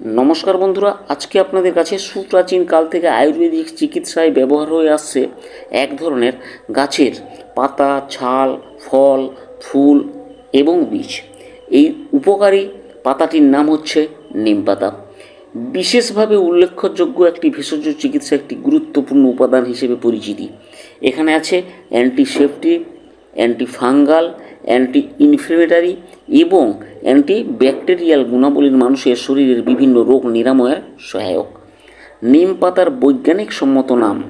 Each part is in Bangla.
নমস্কার বন্ধুরা, আজকে আপনাদের কাছে সুপ্রাচীন কাল থেকে আয়ুর্বেদিক চিকিৎসায় ব্যবহার হয়ে আসছে এক ধরনের গাছের পাতা, ছাল, ফল, ফুল এবং বীজ। এই উপকারী পাতাটির নাম হচ্ছে নিম পাতা। বিশেষভাবে উল্লেখযোগ্য একটি ভেষজ চিকিৎসা, একটি গুরুত্বপূর্ণ উপাদান হিসেবে পরিচিতি। এখানে আছে antiseptic anti fungal anti inflammatory এবং অ্যান্টি ব্যাকটেরিয়াল গুণাবলীর মানুষের শরীরের বিভিন্ন রোগ নিরাময়ের সহায়ক। নিম পাতার বৈজ্ঞানিক সম্মত নাম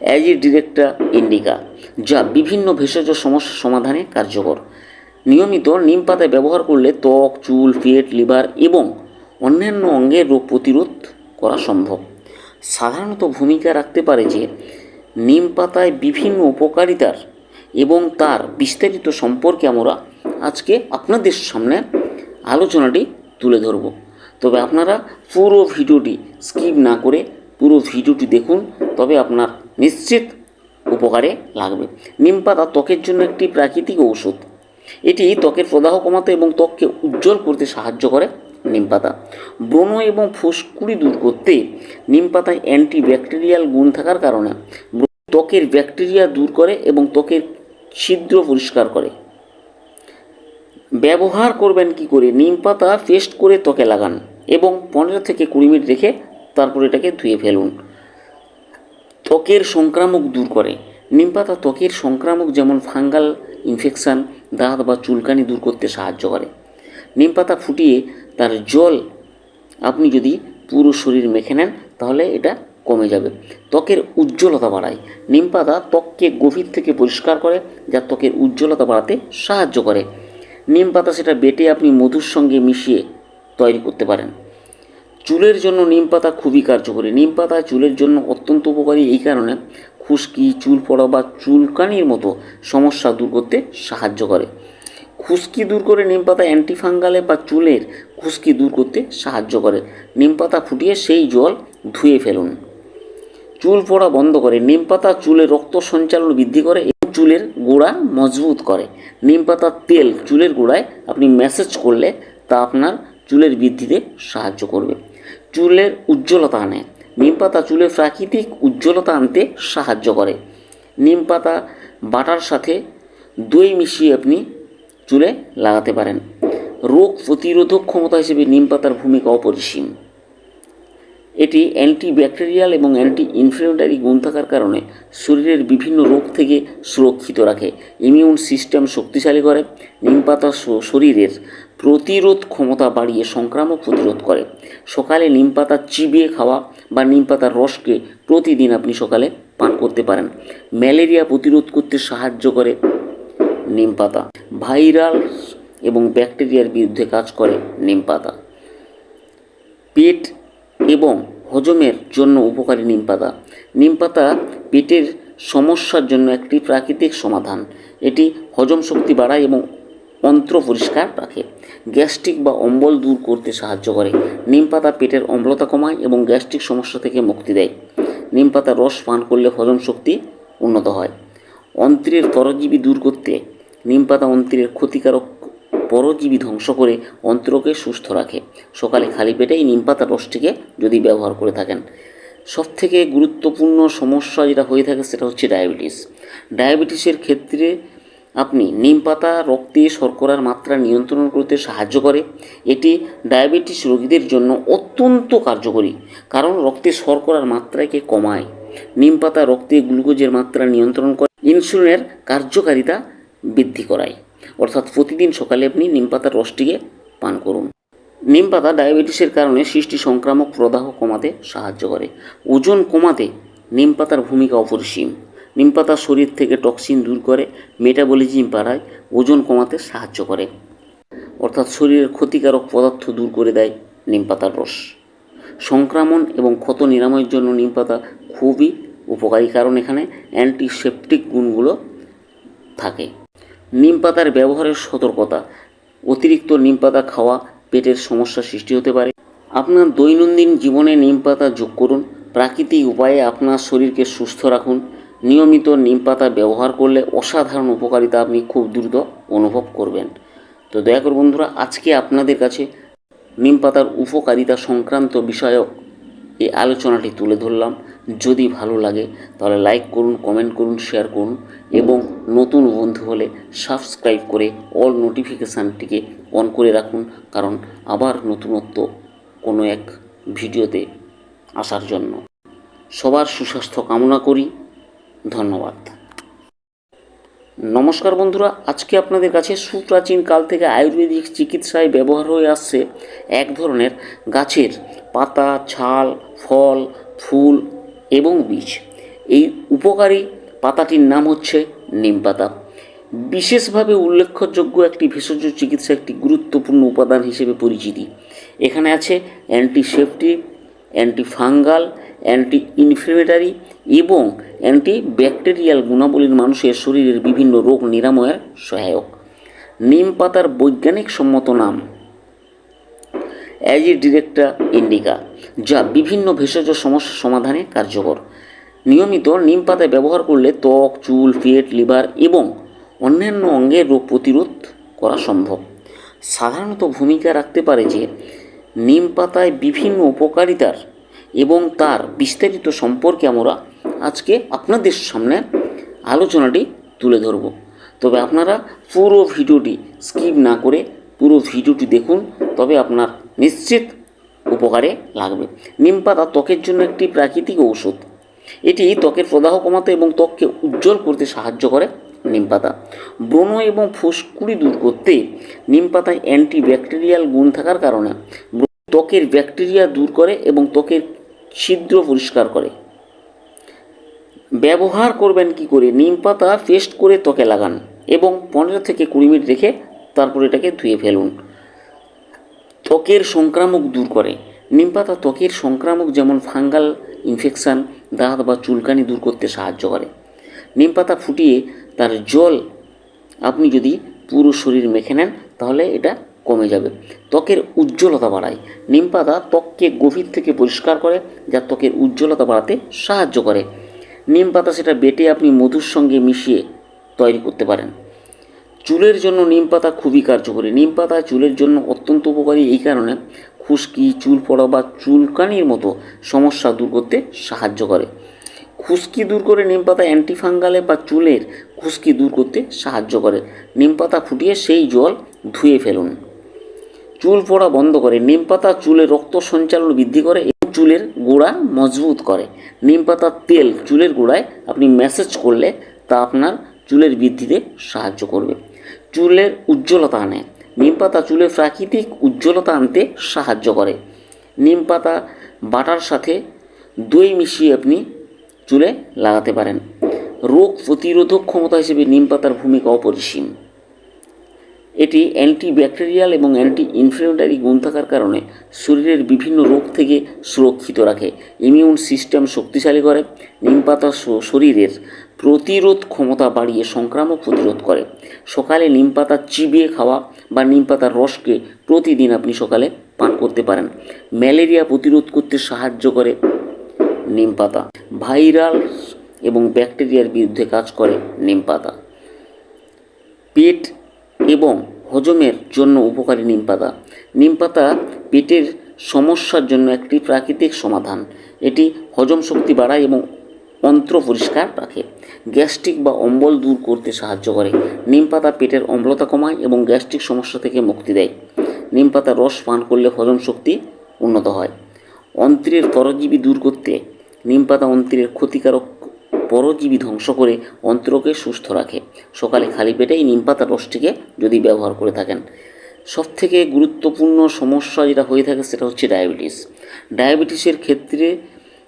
অ্যাজি ডিরেক্টা ইন্ডিকা যা বিভিন্ন ভেষজ সমস্যা সমাধানে কার্যকর। নিয়মিত নিম পাতা ব্যবহার করলে ত্বক, চুল, পেট, লিভার এবং অন্যান্য অঙ্গের রোগ প্রতিরোধ করা সম্ভব। সাধারণত ভূমিকা রাখতে পারে যে, নিম পাতায় বিভিন্ন উপকারিতার এবং তার বিস্তারিত সম্পর্কে আমরা আজকে আপনাদের সামনে আলোচনাটি তুলে ধরব। তবে আপনারা পুরো ভিডিওটি স্কিপ না করে পুরো ভিডিওটি দেখুন, তবে আপনার নিশ্চিত উপকারে লাগবে। নিম পাতা ত্বকের জন্য একটি প্রাকৃতিক ঔষধ। এটি ত্বকের প্রদাহ কমাতে এবং ত্বককে উজ্জ্বল করতে সাহায্য করে নিম পাতা ব্রণ এবং ফুসকুড়ি দূর করতে নিম পাতায় অ্যান্টি ব্যাকটেরিয়াল গুণ থাকার কারণে ত্বকের ব্যাকটেরিয়া দূর করে এবং ত্বকের ছিদ্র পরিষ্কার করে। ব্যবহার করবেন কি করে? নিম পাতা পেস্ট করে ত্বকে লাগান এবং পনেরো থেকে কুড়ি মিনিট রেখে তারপর এটাকে ধুয়ে ফেলুন। ত্বকের সংক্রামক দূর করে। নিম পাতা ত্বকের সংক্রামক যেমন ফাঙ্গাল, ইনফেকশান, দাঁত বা চুলকানি দূর করতে সাহায্য করে। নিম পাতা ফুটিয়ে তার জল আপনি যদি পুরো শরীর মেখে নেন, তাহলে এটা কমে যাবে। ত্বকের উজ্জ্বলতা বাড়ায়। নিম পাতা ত্বককে গভীর থেকে পরিষ্কার করে, যা ত্বকের উজ্জ্বলতা বাড়াতে সাহায্য করে। নিম পাতা সেটা বেটে আপনি মধুর সঙ্গে মিশিয়ে তৈরি করতে পারেন। চুলের জন্য নিম পাতা খুবই কার্যকরী। নিম পাতা চুলের জন্য অত্যন্ত উপকারী। এই কারণে খুশকি, চুল পড়া বা চুলকানির মতো সমস্যা দূর করতে সাহায্য করে। খুশকি দূর করে নিম পাতা অ্যান্টিফাঙ্গালে বা চুলের খুশকি দূর করতে সাহায্য করে। নিম পাতা ফুটিয়ে সেই জল ধুয়ে ফেলুন। চুল পড়া বন্ধ করে, নিম পাতা চুলের রক্ত সঞ্চালন বৃদ্ধি করে এবং চুলের গোড়া মজবুত করে। নিম পাতার তেল চুলের গোড়ায় আপনি ম্যাসেজ করলে তা আপনার চুলের বৃদ্ধিতে সাহায্য করবে। চুলের উজ্জ্বলতা আনে। নিম পাতা চুলের প্রাকৃতিক উজ্জ্বলতা আনতে সাহায্য করে। নিম পাতা বাটার সাথে দই মিশিয়ে আপনি চুলে লাগাতে পারেন। রোগ প্রতিরোধক ক্ষমতা হিসেবে নিম পাতার ভূমিকা অপরিসীম। এটি অ্যান্টি ব্যাকটেরিয়াল এবং অ্যান্টি ইনফ্লেমেটারি গুণ থাকার কারণে শরীরের বিভিন্ন রোগ থেকে সুরক্ষিত রাখে। ইমিউন সিস্টেম শক্তিশালী করে নিম পাতা শরীরের প্রতিরোধ ক্ষমতা বাড়িয়ে সংক্রামক প্রতিরোধ করে। সকালে নিম পাতা চিবিয়ে খাওয়া বা নিম পাতার রসকে প্রতিদিন আপনি সকালে পান করতে পারেন। ম্যালেরিয়া প্রতিরোধ করতে সাহায্য করে নিম পাতা ভাইরাল এবং ব্যাকটেরিয়ার বিরুদ্ধে কাজ করে নিম পাতা পেট এবং হজমের জন্য উপকারী নিম পাতা নিম পাতা পেটের সমস্যার জন্য একটি প্রাকৃতিক সমাধান। এটি হজম শক্তি বাড়ায় এবং অন্ত্র পরিষ্কার রাখে। গ্যাস্ট্রিক বা অম্বল দূর করতে সাহায্য করে। নিম পাতা পেটের অম্লতা কমায় এবং গ্যাস্ট্রিক সমস্যা থেকে মুক্তি দেয়। নিম পাতার রস পান করলে হজম শক্তি উন্নত হয়। অন্ত্রের পরজীবী দূর করতে নিম পাতা অন্ত্রের ক্ষতিকারক পরজীবী ধ্বংস করে অন্ত্রকে সুস্থ রাখে। সকালে খালি পেটেই নিম পাতার রসটিকে যদি ব্যবহার করে থাকেন। সবথেকে গুরুত্বপূর্ণ সমস্যা যেটা হয়ে থাকে সেটা হচ্ছে ডায়াবেটিস। ডায়াবেটিসের ক্ষেত্রে আপনি নিম পাতা, রক্তে শর্করার মাত্রা নিয়ন্ত্রণ করতে সাহায্য করে। এটি ডায়াবেটিস রোগীদের জন্য অত্যন্ত কার্যকরী, কারণ রক্তে শর্করার মাত্রাকে কমায়। নিম পাতা, রক্তে গ্লুকোজের মাত্রা নিয়ন্ত্রণ করে। ইনসুলিনের কার্যকারিতা বৃদ্ধি করায়। অর্থাৎ প্রতিদিন সকালে আপনি নিম পাতার রসটিকে পান করুন। নিম পাতা ডায়াবেটিসের কারণে সৃষ্টি সংক্রামক প্রদাহ কমাতে সাহায্য করে। ওজন কমাতে নিম পাতার ভূমিকা অপরিসীম। নিম পাতা শরীর থেকে টক্সিন দূর করে, মেটাবলিজম বাড়ায়, ওজন কমাতে সাহায্য করে। অর্থাৎ শরীরের ক্ষতিকারক পদার্থ দূর করে দেয় নিম পাতার রস। সংক্রমণ এবং ক্ষত নিরাময়ের জন্য নিম পাতা খুবই উপকারী, কারণ এখানে অ্যান্টিসেপটিক গুণগুলো থাকে। নিম পাতার ব্যবহারের সতর্কতা। অতিরিক্ত নিম পাতা খাওয়া পেটের সমস্যা সৃষ্টি হতে পারে। আপনার দৈনন্দিন জীবনে নিম পাতা যোগ করুন। প্রাকৃতিক উপায়ে আপনার শরীরকে সুস্থ রাখুন। নিয়মিত নিম পাতা ব্যবহার করলে অসাধারণ উপকারিতা আপনি খুব দ্রুত অনুভব করবেন। তো দয়া করে বন্ধুরা, আজকে আপনাদের কাছে নিম পাতার উপকারিতা সংক্রান্ত বিষয়ক এই আলোচনাটি তুলে ধরলাম। যদি ভালো লাগে, তাহলে লাইক করুন কমেন্ট করুন শেয়ার করুন এবং নতুন বন্ধু হলে সাবস্ক্রাইব করে অল নোটিফিকেশানটিকে অন করে রাখুন কারণ আবার নতুনত্ব কোনো এক ভিডিওতে আসার জন্য। সবার সুস্বাস্থ্য কামনা করি। ধন্যবাদ। নমস্কার বন্ধুরা, আজকে আপনাদের কাছে সুপ্রাচীন কাল থেকে আয়ুর্বেদিক চিকিৎসায় ব্যবহার হয়ে আসছে এক ধরনের গাছের পাতা, ছাল, ফল, ফুল এবং বীজ। এই উপকারী পাতাটির নাম হচ্ছে নিম পাতা। বিশেষভাবে উল্লেখযোগ্য একটি ভেষজ চিকিৎসা, একটি গুরুত্বপূর্ণ উপাদান হিসেবে পরিচিতি। এখানে আছে antiseptic anti fungal anti inflammatory এবং অ্যান্টি ব্যাকটেরিয়াল গুণাবলীর মানুষের শরীরের বিভিন্ন রোগ নিরাময়ের সহায়ক। নিম পাতার বৈজ্ঞানিক সম্মত নাম অ্যাজি ডিরেক্টা ইন্ডিকা যা বিভিন্ন ভেষজ সমস্যা সমাধানে কার্যকর। নিয়মিত নিম পাতা ব্যবহার করলে ত্বক, চুল, পেট, লিভার এবং অন্যান্য অঙ্গের রোগ প্রতিরোধ করা সম্ভব। সাধারণত ভূমিকা রাখতে পারে যে, নিম পাতায় বিভিন্ন উপকারিতার এবং তার বিস্তারিত সম্পর্কে আমরা আজকে আপনাদের সামনে আলোচনাটি তুলে ধরব। তবে আপনারা পুরো ভিডিওটি স্কিপ না করে পুরো ভিডিওটি দেখুন, তবে আপনার নিশ্চিত উপকারে লাগবে। নিম পাতা ত্বকের জন্য একটি প্রাকৃতিক ঔষধ। এটি ত্বকের প্রদাহ কমাতে এবং ত্বককে উজ্জ্বল করতে সাহায্য করে নিম পাতা ব্রণ এবং ফুসকুড়ি দূর করতে নিম পাতায় অ্যান্টি ব্যাকটেরিয়াল গুণ থাকার কারণে ত্বকের ব্যাকটেরিয়া দূর করে এবং ত্বকের ছিদ্র পরিষ্কার করে। ব্যবহার করবেন কি করে? নিম পাতা পেস্ট করে ত্বকে লাগান এবং পনেরো থেকে কুড়ি মিনিট রেখে তারপর এটাকে ধুয়ে ফেলুন। ত্বকের সংক্রামক দূর করে। নিম পাতা ত্বকের সংক্রামক যেমন ফাঙ্গাল, ইনফেকশান, দাঁত বা চুলকানি দূর করতে সাহায্য করে। নিম পাতা ফুটিয়ে তার জল আপনি যদি পুরো শরীর মেখে নেন, তাহলে এটা কমে যাবে। ত্বকের উজ্জ্বলতা বাড়ায়। নিম পাতা ত্বককে গভীর থেকে পরিষ্কার করে, যা ত্বকের উজ্জ্বলতা বাড়াতে সাহায্য করে। নিম পাতা সেটা বেটে আপনি মধুর সঙ্গে মিশিয়ে তৈরি করতে পারেন। চুলের জন্য নিম পাতা খুবই কার্যকরী। নিম পাতা চুলের জন্য অত্যন্ত উপকারী। এই কারণে খুশকি, চুল পড়া বা চুলকানির মতো সমস্যা দূর করতে সাহায্য করে। খুশকি দূর করে নিম পাতা অ্যান্টিফাঙ্গালে বা চুলের খুশকি দূর করতে সাহায্য করে। নিম পাতা ফুটিয়ে সেই জল ধুয়ে ফেলুন। চুল পড়া বন্ধ করে, নিম পাতা চুলের রক্ত সঞ্চালন বৃদ্ধি করে এবং চুলের গোড়া মজবুত করে। নিম পাতার তেল চুলের গোড়ায় আপনি ম্যাসেজ করলে তা আপনার চুলের বৃদ্ধিতে সাহায্য করবে। চুলের উজ্জ্বলতা আনে। নিম পাতা চুলের প্রাকৃতিক উজ্জ্বলতা আনতে সাহায্য করে। নিম পাতা বাটার সাথে দই মিশিয়ে আপনি চুলে লাগাতে পারেন। রোগ প্রতিরোধক ক্ষমতা হিসেবে নিম পাতার ভূমিকা অপরিসীম। এটি অ্যান্টি ব্যাকটেরিয়াল এবং অ্যান্টি ইনফ্লেমেটারি গুণ থাকার কারণে শরীরের বিভিন্ন রোগ থেকে সুরক্ষিত রাখে। ইমিউন সিস্টেম শক্তিশালী করে নিম পাতা শরীরের প্রতিরোধ ক্ষমতা বাড়িয়ে সংক্রামক প্রতিরোধ করে। সকালে নিম পাতা চিবিয়ে খাওয়া বা নিম পাতার রসকে প্রতিদিন আপনি সকালে পান করতে পারেন। ম্যালেরিয়া প্রতিরোধ করতে সাহায্য করে নিম পাতা ভাইরাল এবং ব্যাকটেরিয়ার বিরুদ্ধে কাজ করে নিম পাতা পেট এবং হজমের জন্য উপকারী নিম পাতা নিম পাতা পেটের সমস্যার জন্য একটি প্রাকৃতিক সমাধান। এটি হজম শক্তি বাড়ায় এবং অন্ত্র পরিষ্কার রাখে। গ্যাস্ট্রিক বা অম্বল দূর করতে সাহায্য করে। নিম পাতা পেটের অম্লতা কমায় এবং গ্যাস্ট্রিক সমস্যা থেকে মুক্তি দেয়। নিম পাতার রস পান করলে হজম শক্তি উন্নত হয়। অন্ত্রের পরজীবী দূর করতে নিম পাতা অন্ত্রের ক্ষতিকারক পরজীবী ধ্বংস করে অন্ত্রকে সুস্থ রাখে। সকালে খালি পেটেই নিম পাতার রসটিকে যদি ব্যবহার করে থাকেন। সবথেকে গুরুত্বপূর্ণ সমস্যা যেটা হয়ে থাকে সেটা হচ্ছে ডায়াবেটিস। ডায়াবেটিসের ক্ষেত্রে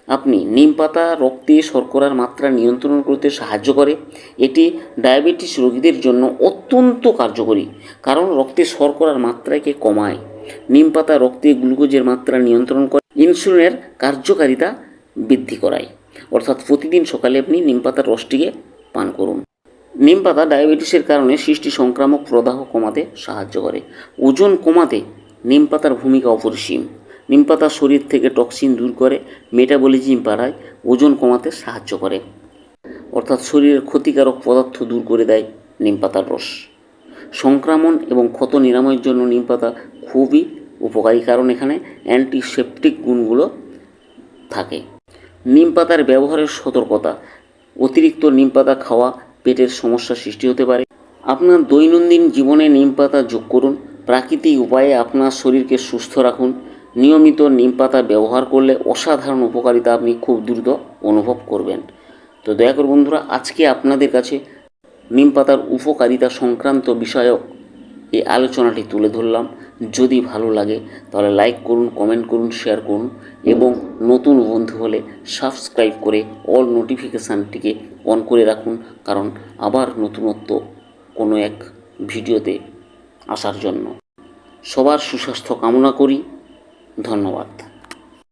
আপনি নিম পাতা, রক্তে শর্করার মাত্রা নিয়ন্ত্রণ করতে সাহায্য করে। এটি ডায়াবেটিস রোগীদের জন্য অত্যন্ত কার্যকরী, কারণ রক্তে শর্করার মাত্রাকে কমায়। নিম পাতা, রক্তে গ্লুকোজের মাত্রা নিয়ন্ত্রণ করে, ইনসুলিনের কার্যকারিতা বৃদ্ধি করায়। অর্থাৎ প্রতিদিন সকালে আপনি নিম পাতার রসটিকে পান করুন। নিম পাতা ডায়াবেটিসের কারণে সৃষ্টি সংক্রামক প্রদাহ কমাতে সাহায্য করে। ওজন কমাতে নিম পাতার ভূমিকা অপরিসীম। নিম পাতা শরীর থেকে টক্সিন দূর করে, মেটাবলিজম বাড়ায়, ওজন কমাতে সাহায্য করে। অর্থাৎ শরীরের ক্ষতিকারক পদার্থ দূর করে দেয় নিম পাতার রস। সংক্রমণ এবং ক্ষত নিরাময়ের জন্য নিম পাতা খুবই উপকারী কারণ এখানে অ্যান্টিসেপটিক গুণগুলো থাকে। নিম পাতার ব্যবহারের সতর্কতা। অতিরিক্ত নিম পাতা খাওয়া পেটের সমস্যা সৃষ্টি হতে পারে। আপনার দৈনন্দিন জীবনে নিম পাতা যোগ করুন। প্রাকৃতিক উপায়ে আপনার শরীরকে সুস্থ রাখুন। নিয়মিত নিম পাতা ব্যবহার করলে অসাধারণ উপকারিতা আপনি খুব দ্রুত অনুভব করবেন। তো দয়া করে বন্ধুরা, আজকে আপনাদের কাছে নিম পাতার উপকারিতা সংক্রান্ত বিষয়ক এই আলোচনাটি তুলে ধরলাম। যদি ভালো লাগে, তাহলে লাইক করুন কমেন্ট করুন শেয়ার করুন এবং নতুন বন্ধু হলে সাবস্ক্রাইব করে অল নোটিফিকেশানটিকে অন করে রাখুন কারণ আবার নতুনত্ব কোনো এক ভিডিওতে আসার জন্য। সবার সুস্বাস্থ্য কামনা করি। ধন্যবাদ।